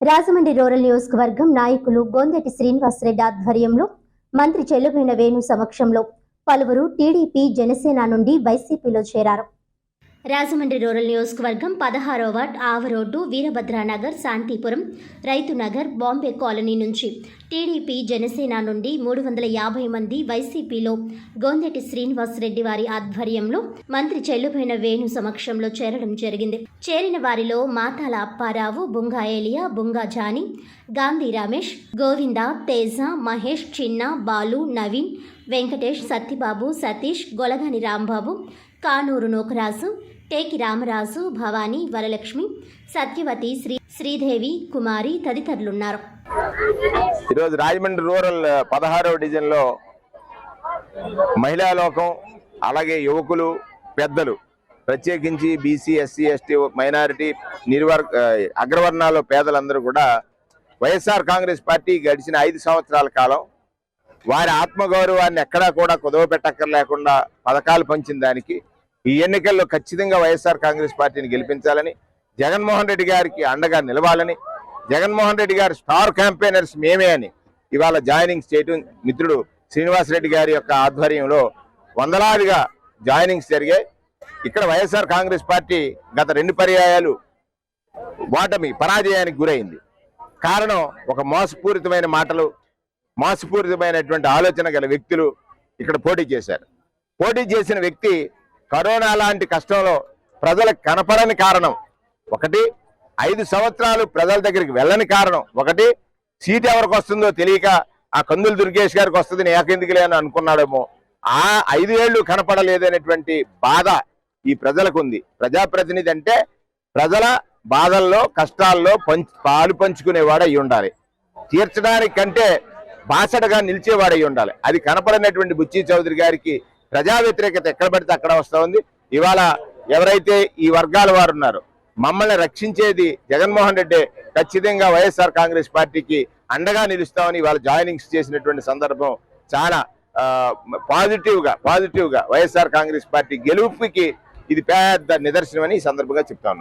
Rajahmundry rural నియోజకవర్గం నాయకులు గోందెటి శ్రీనివాసరెడ్డి ఆధ్వర్యంలో మంత్రి చెల్లుబైన వేణు సమక్షంలో పలువురు టీడీపీ జనసేన నుండి వైసీపీలో చేరారు. రాజమండ్రి రూరల్ నియోజకవర్గం పదహారో వార్డ్ ఆవరోడ్డు వీరభద్రానగర్ శాంతిపురం రైతు నగర్ బాంబే కాలనీ నుంచి. టీడీపీ జనసేన నుండి మూడు వందల యాభై మంది వైసీపీలో గోందెటి శ్రీనివాసరెడ్డి వారి ఆధ్వర్యంలో మంత్రి చెల్లుపోయిన వేణు సమక్షంలో చేరడం జరిగింది. చేరిన వారిలో మాతాల అప్పారావు బుంగా ఏలియా బుంగా జాని గాంధీ రమేష్ గోవింద తేజ మహేష్ చిన్న బాలు నవీన్ వెంకటేష్ సత్యబాబు సతీష్ గొలగాని రాంబాబు కానూరు నోకరాజు టేకి రామరాజు భవానీ వరలక్ష్మి సత్యవతి శ్రీ శ్రీదేవి కుమారి తదితరులున్నారు. ఈరోజు రాజమండ్రి రూరల్ పదహారవ డివిజన్లో మహిళా లోకం అలాగే యువకులు పెద్దలు ప్రత్యేకించి బీసీ ఎస్సీ ఎస్టీ మైనారిటీ నిర్వర్ అగ్రవర్ణాలు పేదలందరూ కూడా వైఎస్ఆర్ కాంగ్రెస్ పార్టీ గడిచిన ఐదు సంవత్సరాల కాలం వారి ఆత్మగౌరవాన్ని ఎక్కడా కూడా కుదవ పెట్టక్కర్లేకుండా పథకాలు పంచిన దానికి ఈ ఎన్నికల్లో ఖచ్చితంగా వైఎస్ఆర్ కాంగ్రెస్ పార్టీని గెలిపించాలని జగన్మోహన్ రెడ్డి గారికి అండగా నిలవాలని జగన్మోహన్ రెడ్డి గారి స్టార్ క్యాంపెయినర్స్ మేమే అని ఇవాళ జాయినింగ్స్ చేయటం మిత్రుడు శ్రీనివాసరెడ్డి గారి యొక్క ఆధ్వర్యంలో వందలాదిగా జాయినింగ్స్ జరిగాయి. ఇక్కడ వైఎస్ఆర్ కాంగ్రెస్ పార్టీ గత రెండు పర్యాయాలు ఓటమి పరాజయానికి గురైంది. కారణం ఒక మోసపూరితమైన మాటలు మోసపూరితమైనటువంటి ఆలోచన గల వ్యక్తులు ఇక్కడ పోటీ చేశారు. పోటీ చేసిన వ్యక్తి కరోనా లాంటి కష్టంలో ప్రజలకు కనపడని కారణం ఒకటి ఐదు సంవత్సరాలు ప్రజల దగ్గరికి వెళ్ళని కారణం ఒకటి సీట్ ఎవరికి వస్తుందో తెలియక ఆ కందులు దుర్గేష్ గారికి వస్తుంది నాకెందుకులే అని అనుకున్నాడేమో. ఆ ఐదు ఏళ్ళు కనపడలేదనేటువంటి బాధ ఈ ప్రజలకు ఉంది. ప్రజాప్రతినిధి అంటే ప్రజల బాధల్లో కష్టాల్లో పంచు పాలు పంచుకునేవాడు అయి ఉండాలి. తీర్చడానికి కంటే బాసటగా నిలిచేవాడై ఉండాలి. అది కనపడినటువంటి బుచ్చి చౌదరి గారికి ప్రజా వ్యతిరేకత ఎక్కడ పడితే అక్కడ వస్తా ఉంది. ఇవాళ ఎవరైతే ఈ వర్గాల వారు ఉన్నారో మమ్మల్ని రక్షించేది జగన్మోహన్ రెడ్డి ఖచ్చితంగా వైఎస్ఆర్ కాంగ్రెస్ పార్టీకి అండగా నిలుస్తామని ఇవాళ జాయినింగ్స్ చేసినటువంటి సందర్భం చాలా పాజిటివ్గా పాజిటివ్గా వైఎస్ఆర్ కాంగ్రెస్ పార్టీ గెలుపుకి ఇది పెద్ద నిదర్శనమని ఈ సందర్భంగా చెప్తా